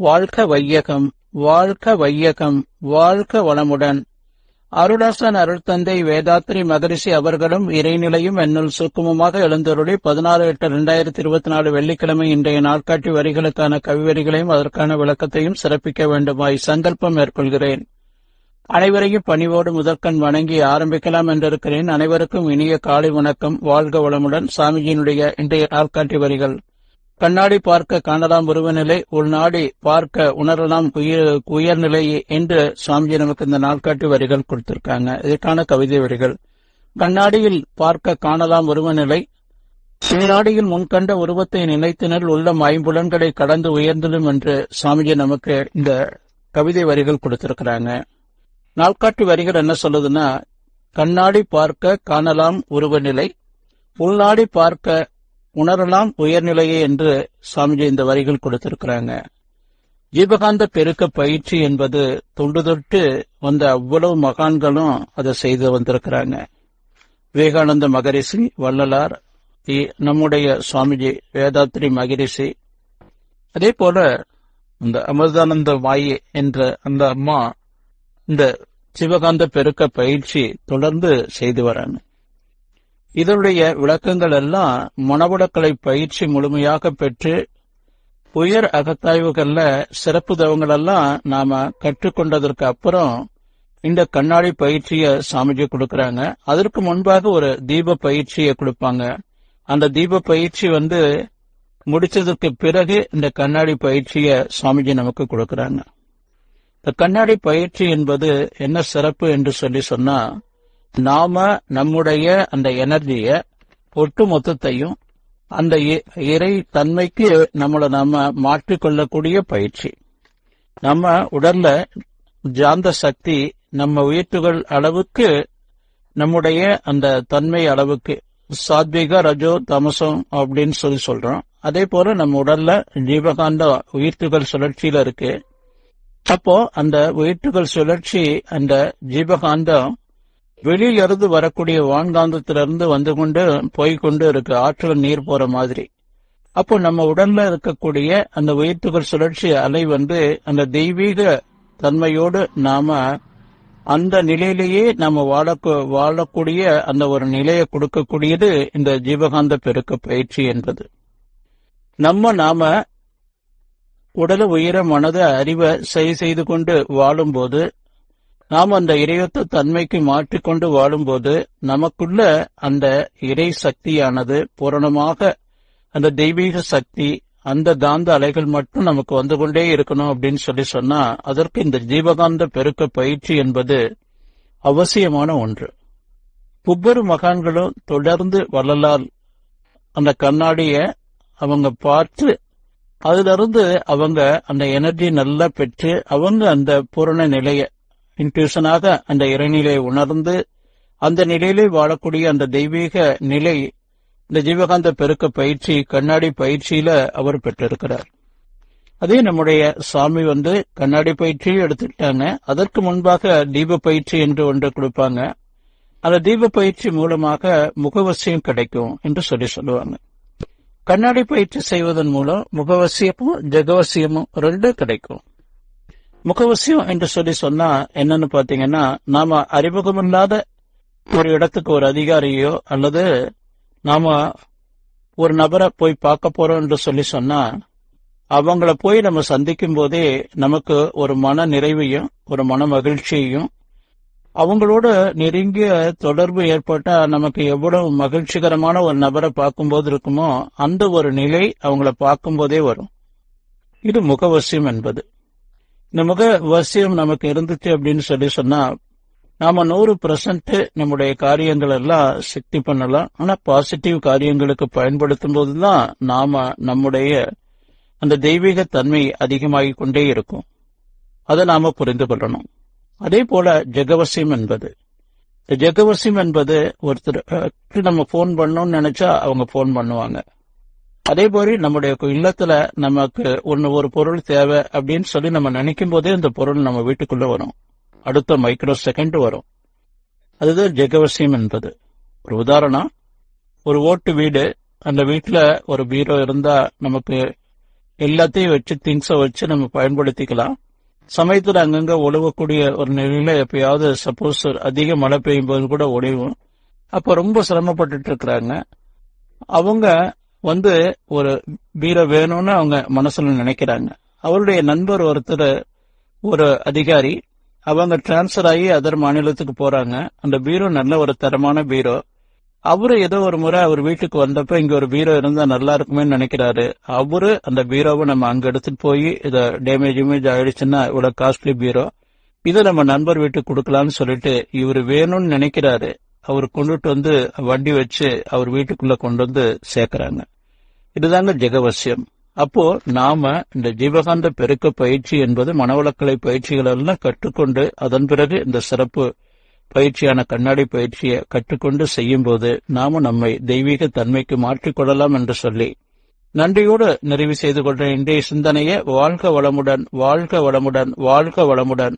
வாழ்க வையகம் வாழ்க வையகம் வாழ்க வளமுடன். அருளாசன் அருள்தந்தை வேதாத்ரி மகரிஷி அவர்களும் இறைநிலையும் என்னுள் சுக்குமமாக எழுந்தருளி பதினாறு எட்டு இரண்டாயிரத்தி இருபத்தி நாலு வெள்ளிக்கிழமை இன்றைய நாட்காட்டி வரிகளுக்கான கவிவரிகளையும் அதற்கான விளக்கத்தையும் சிறப்பிக்க வேண்டுமாய் சங்கல்பம் மேற்கொள்கிறேன். அனைவரையும் பணிவோடு முதற்கண் வணங்கி ஆரம்பிக்கலாம் என்றிருக்கிறேன். அனைவருக்கும் இனிய காலை வணக்கம். வாழ்க வளமுடன். சாமிஜியினுடைய இன்றைய நாட்காட்டி வரிகள். கண்ணாடி பார்க்க காணலாம் உருவநிலை உள்நாடி பார்க்க உணரலாம் உயிர் உயர்நிலை என்று சுவாமிஜி நமக்கு இந்த நாட்காட்டி வரிகள் கொடுத்திருக்காங்க. இதற்கான கவிதை வரிகள். கண்ணாடியில் பார்க்க காணலாம் உருவநிலை உள்நாடியில் முன்கண்ட உருவத்தை நினைத்தினர் உள்ளம் ஐம்புலன்களை கடந்து உயர்ந்ததும் என்று சுவாமிஜி நமக்கு இந்த கவிதை வரிகள் கொடுத்திருக்கிறாங்க. நாள்காட்டி வரிகள் என்ன சொல்லுதுன்னா கண்ணாடி பார்க்க காணலாம் உருவநிலை உள்நாடி பார்க்க உணரலாம் உயர்நிலையே என்று சுவாமிஜி இந்த வரிகள் கொடுத்திருக்கிறாங்க. ஜீவகாந்த பெருக்க பயிற்சி என்பது தொண்டு தொட்டு வந்த அவ்வளவு மகான்களும் அதை செய்து வந்திருக்கிறாங்க. விவேகானந்த மகரிஷி வள்ளலார் நம்முடைய சுவாமிஜி வேதாத்ரி மகரிஷி. அதே போல இந்த அமிர்தானந்த வாயி என்ற அந்த அம்மா இந்த சிவகாந்த பெருக்க பயிற்சி தொடர்ந்து செய்து வராங்க. இதனுடைய விளக்கங்கள் எல்லாம் மனவளக்கலை பயிற்சி முழுமையாக பெற்று உயர் அகத்தாய்வுகள்ல சிறப்பு தவங்களெல்லாம் நாம கற்றுக்கொண்டதற்கு அப்புறம் இந்த கண்ணாடி பயிற்சியை சாமிஜி கொடுக்கறாங்க. அதற்கு முன்பாக ஒரு தீப பயிற்சியை கொடுப்பாங்க. அந்த தீப பயிற்சி வந்து முடிச்சதற்கு பிறகு இந்த கண்ணாடி பயிற்சியை சுவாமிஜி நமக்கு கொடுக்கறாங்க. இந்த கண்ணாடி பயிற்சி என்பது என்ன சிறப்பு என்று சொல்லி சொன்னா நாம நம்முடைய அந்த எனர்ஜிய ஒட்டு மொத்தத்தையும் அந்த இ- இறை தன்மைக்கு நம்மளை நம்ம மாற்றிக்கொள்ளக்கூடிய பயிற்சி. நம்ம உடல்ல ஜாந்த சக்தி நம்ம உயிர்த்துகள் அளவுக்கு நம்முடைய அந்த தன்மை அளவுக்கு சாத்விக ரஜோ தமசம் அப்படின்னு சொல்லி சொல்றோம். அதே போல நம்ம உடல்ல ஜீவகாந்த உயிர்த்துகள் சுழற்சியில இருக்கு. அப்போ அந்த உயிர்த்துகள் சுழற்சி அந்த ஜீவகாந்தம் வெளியிலிருந்து வரக்கூடிய வான்காந்தத்திலிருந்து வந்து கொண்டு போய்கொண்டு இருக்கு ஆற்றல் நீர் போற மாதிரி. அப்போ நம்ம உடல்ல இருக்கக்கூடிய அந்த உயிர்த்துகள் சுழற்சி அலை வந்து அந்த தெய்வீக தன்மையோடு நாம அந்த நிலையிலேயே நம்ம வாழ வாழக்கூடிய அந்த ஒரு நிலையை கொடுக்கக்கூடியது இந்த ஜீவகாந்த பெருக்க பயிற்சி என்பது. நம்ம நாம உடல உயிர மனத அறிவை சரி செய்து கொண்டு வாழும்போது நாம் அந்த இறையொத்த தன்மைக்கு மாற்றிக்கொண்டு வாழும்போது நமக்குள்ள அந்த இறை சக்தியானது பூரணமாக அந்த தெய்வீக சக்தி அந்த காந்த அலைகள் மட்டும் நமக்கு வந்து கொண்டே இருக்கணும் அப்படின்னு சொல்லி சொன்னா அதற்கு இந்த ஜீவகாந்த பெருக்க பயிற்சி என்பது அவசியமான ஒன்று. ஒவ்வொரு மகான்களும் தொடர்ந்து வள்ளலால் அந்த கண்ணாடிய அவங்க பார்த்து அதிலிருந்து அவங்க அந்த எனர்ஜி நல்லா பெற்று அவங்க அந்த பூரண நிலையை இன்ட்யூஷனாக அந்த இறைநிலையை உணர்ந்து அந்த நிலையிலே வாழக்கூடிய அந்த தெய்வீக நிலை இந்த ஜீவகாந்த பெருக்க பயிற்சி கண்ணாடி பயிற்சியில அவர் பெற்றிருக்கிறார். அதே நம்முடைய சாமி வந்து கண்ணாடி பயிற்சியும் எடுத்துக்கிட்டாங்க. அதற்கு முன்பாக தீப பயிற்சி என்று ஒன்று கொடுப்பாங்க. அந்த தீப பயிற்சி மூலமாக முகவசியம் கிடைக்கும் என்று சொல்லி சொல்லுவாங்க. கண்ணாடி பயிற்சி செய்வதன் மூலம் முகவசியமும் ஜெகவசியமும் ரெண்டும் கிடைக்கும். முகவசியம் என்று சொல்லி சொன்னா என்னன்னு பாத்தீங்கன்னா நாம அறிமுகமில்லாத ஒரு இடத்துக்கு ஒரு அதிகாரியோ அல்லது நாம ஒரு நபரை போய் பார்க்க போறோம் என்று சொல்லி சொன்னா அவங்கள போய் நம்ம சந்திக்கும் போதே நமக்கு ஒரு மன நிறைவையும் ஒரு மன மகிழ்ச்சியையும் அவங்களோட நெருங்கிய தொடர்பு ஏற்பட்டா நமக்கு எவ்வளவு மகிழ்ச்சிகரமான ஒரு நபரை பார்க்கும்போது இருக்குமோ அந்த ஒரு நிலை அவங்கள பார்க்கும்போதே வரும். இது முகவசியம் என்பது. இந்த வசியம் நமக்கு இருந்துச்சு அப்படின்னு சொல்லி சொன்னா நாம நூறு பர்சன்ட் நம்முடைய காரியங்கள் எல்லாம் சக்தி பண்ணலாம். ஆனா பாசிட்டிவ் காரியங்களுக்கு பயன்படுத்தும் போதுதான் நாம நம்முடைய அந்த தெய்வீக தன்மை அதிகமாகிக் கொண்டே இருக்கும். அதை நாம புரிந்து கொள்ளணும். அதே போல ஜெகவசியம் என்பது. ஜெகவசியம் என்பது ஒருத்தர் நம்ம ஃபோன் பண்ணணும்னு நினைச்சா அவங்க ஃபோன் பண்ணுவாங்க. அதே போல நம்முடைய இல்லத்துல நமக்கு ஒன்னு ஒரு பொருள் தேவை அப்படின்னு சொல்லி நம்ம நினைக்கும் போதே அந்த பொருள் நம்ம வீட்டுக்குள்ள வரும். அடுத்த மைக்ரோ செகண்ட் வரும். அதுதான் ஜெகவசியம் என்பது. ஒரு உதாரணம் ஒரு ஓட்டு வீடு அந்த வீட்டுல ஒரு பீரோ இருந்தா நமக்கு எல்லாத்தையும் வச்சு திங்ஸை வச்சு நம்ம பயன்படுத்திக்கலாம். சமயத்துல அங்கங்க ஒழுகக்கூடிய ஒரு நிலையில எப்பயாவது சப்போஸ் அதிக மழை பெய்யும் போது கூட ஒளிவும் அப்ப ரொம்ப சிரமப்பட்டுட்டு இருக்கிறாங்க. அவங்க வந்து ஒரு பீரோ வேணும்னு அவங்க மனசுல நினைக்கிறாங்க. அவருடைய நண்பர் ஒருத்தர் ஒரு அதிகாரி அவங்க டிரான்ஸ்பர் ஆகி அதர் மாநிலத்துக்கு போறாங்க. அந்த பீரோ நல்ல ஒரு தரமான பீரோ. அவரு ஏதோ ஒரு முறை அவர் வீட்டுக்கு வந்தப்ப இங்க ஒரு பீரோ இருந்தா நல்லா இருக்குமேன்னு நினைக்கிறாரு. அவரு அந்த பீரோவை நம்ம அங்க எடுத்துட்டு போய் இத டேமேஜ் இமேஜ் ஆயிடுச்சுன்னா இவ்வளவு காஸ்ட்லி பீரோ. இதை நம்ம நண்பர் வீட்டுக்கு கொடுக்கலாம்னு சொல்லிட்டு இவர் வேணும்னு நினைக்கிறாரு. அவர் கொண்டுட்டு வந்து வண்டி வச்சு அவர் வீட்டுக்குள்ள கொண்டு வந்து சேர்க்கிறாங்க. இதுதாங்க ஜெகவசியம். அப்போ நாம இந்த ஜீவகாந்த பெருக்க பயிற்சி என்பது மனவளக்கலை பயிற்சிகள் எல்லாம் கற்றுக்கொண்டு அதன் பிறகு இந்த சிறப்பு பயிற்சியான கண்ணாடி பயிற்சியை கற்றுக்கொண்டு செய்யும்போது நாம நம்மை தெய்வீக தன்மைக்கு மாற்றிக்கொள்ளலாம் என்று சொல்லி நன்றியோடு நிறைவு செய்து கொள்ற இன்றைய சிந்தனையை வாழ்க வளமுடன் வாழ்க வளமுடன் வாழ்க வளமுடன்.